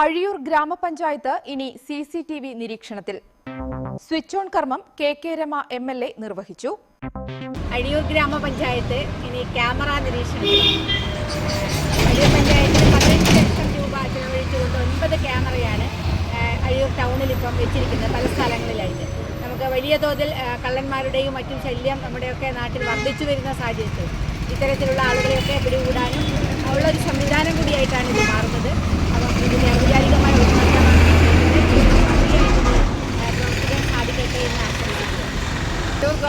അഴിയൂർ ഗ്രാമപഞ്ചായത്ത് ഇനി C C T V നിരീക്ഷണത്തിൽ. സ്വിച്ച് ഓൺ കർമ്മം K K Rama M L A നിർവഹിച്ചു. അഴിയൂർ ഗ്രാമപഞ്ചായത്ത് ഇനി ക്യാമറ നിരീക്ഷണത്തിൽ. അഴിയൂർ രൂപ ഒൻപത് ക്യാമറയാണ് അഴിയൂർ ടൗണിൽ ഇപ്പം വെച്ചിരിക്കുന്നത് പല സ്ഥലങ്ങളിലായിട്ട്. നമുക്ക് വലിയ തോതിൽ കള്ളന്മാരുടെയും മറ്റും ശല്യം നമ്മുടെയൊക്കെ നാട്ടിൽ വർദ്ധിച്ചു വരുന്ന സാഹചര്യത്തിൽ ഇത്തരത്തിലുള്ള ആളുകളെയൊക്കെ പിടികൂടാനും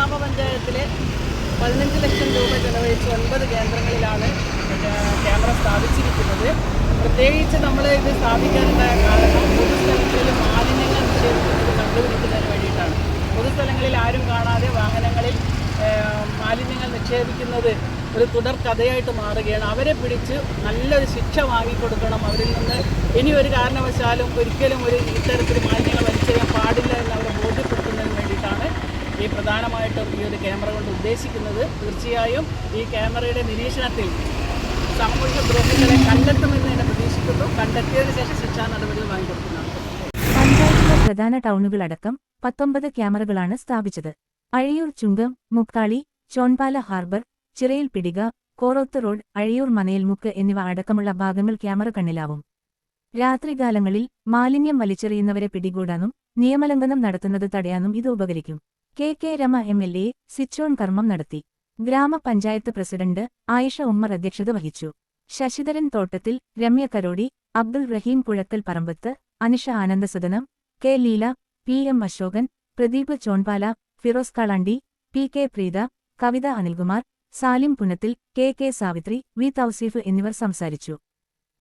കണ്ണൂർ ഗ്രാമപഞ്ചായത്തിലെ പതിനഞ്ച് ലക്ഷം രൂപ ചെലവഴിച്ച് ഒൻപത് കേന്ദ്രങ്ങളിലാണ് ക്യാമറ സ്ഥാപിച്ചിരിക്കുന്നത്. പ്രത്യേകിച്ച് നമ്മൾ ഇത് സ്ഥാപിക്കാനുണ്ടായ കാരണം പൊതുസ്ഥലങ്ങളിൽ മാലിന്യങ്ങൾ നിക്ഷേപിക്കുന്നത് കണ്ടുപിടിക്കുന്നതിന് വേണ്ടിയിട്ടാണ്. പൊതുസ്ഥലങ്ങളിൽ ആരും കാണാതെ വാഹനങ്ങളിൽ മാലിന്യങ്ങൾ നിക്ഷേപിക്കുന്നത് ഒരു തുടർ കഥയായിട്ട് മാറുകയാണ്. അവരെ പിടിച്ച് നല്ലൊരു ശിക്ഷ വാങ്ങിക്കൊടുക്കണം. അവരിൽ നിന്ന് ഇനി ഒരു കാരണവശാലും ഒരിക്കലും ഒരു ഇത്തരത്തിൽ മാലിന്യങ്ങൾ വലിച്ചെറിയാൻ പാടില്ല എന്ന് അവരെ ബോധ്യപ്പെടുത്തുന്നതിന് വേണ്ടിയിട്ടാണ് ഈ പ്രധാനമായിട്ടും ഈ ഒരു ക്യാമറ കൊണ്ട് ഉദ്ദേശിക്കുന്നത് തീർച്ചയായും ഈ ക്യാമറയുടെ നിരീക്ഷണത്തിൽ സാമൂഹിക ദ്രോഹികളെ കണ്ടെത്തുമെന്ന് തന്നെ പ്രതീക്ഷിക്കുന്നു. കണ്ടെത്തിയതിനു ശേഷം ശിക്ഷാ നടപടികൾ വാങ്ങിക്കൊടുക്കുന്നതാണ് പഞ്ചായത്തിലെ പ്രധാന ടൗണുകളടക്കം പത്തൊമ്പത് ക്യാമറകളാണ് സ്ഥാപിച്ചത്. അഴിയൂർ ചുങ്കം മുക്കാളി ചോൺപാല ഹാർബർ ചിറയിൽ പിടിക കോറോത്ത് റോഡ് അഴിയൂർ മനയിൽമുക്ക് എന്നിവ അടക്കമുള്ള ഭാഗങ്ങൾ ക്യാമറ കണ്ണിലാവും. രാത്രികാലങ്ങളിൽ മാലിന്യം വലിച്ചെറിയുന്നവരെ പിടികൂടാനും നിയമലംഘനം നടത്തുന്നത് തടയാനും ഇത് ഉപകരിക്കും. K K Rama M L A switch on കർമ്മം നടത്തി. ഗ്രാമപഞ്ചായത്ത് പ്രസിഡന്റ് ആയിഷ ഉമ്മർ അധ്യക്ഷത വഹിച്ചു. Sasidharan Thottathil Ramya Karodi Abdul Rahim Kuzhakkal Parambath Anisha Anandasadanam K Leela P M Ashokan Pradeep Chombala Firoz Kalandi P K Preetha Kavitha Anilkumar Salim Punathil K K Savithri V Thouseef എന്നിവർ സംസാരിച്ചു.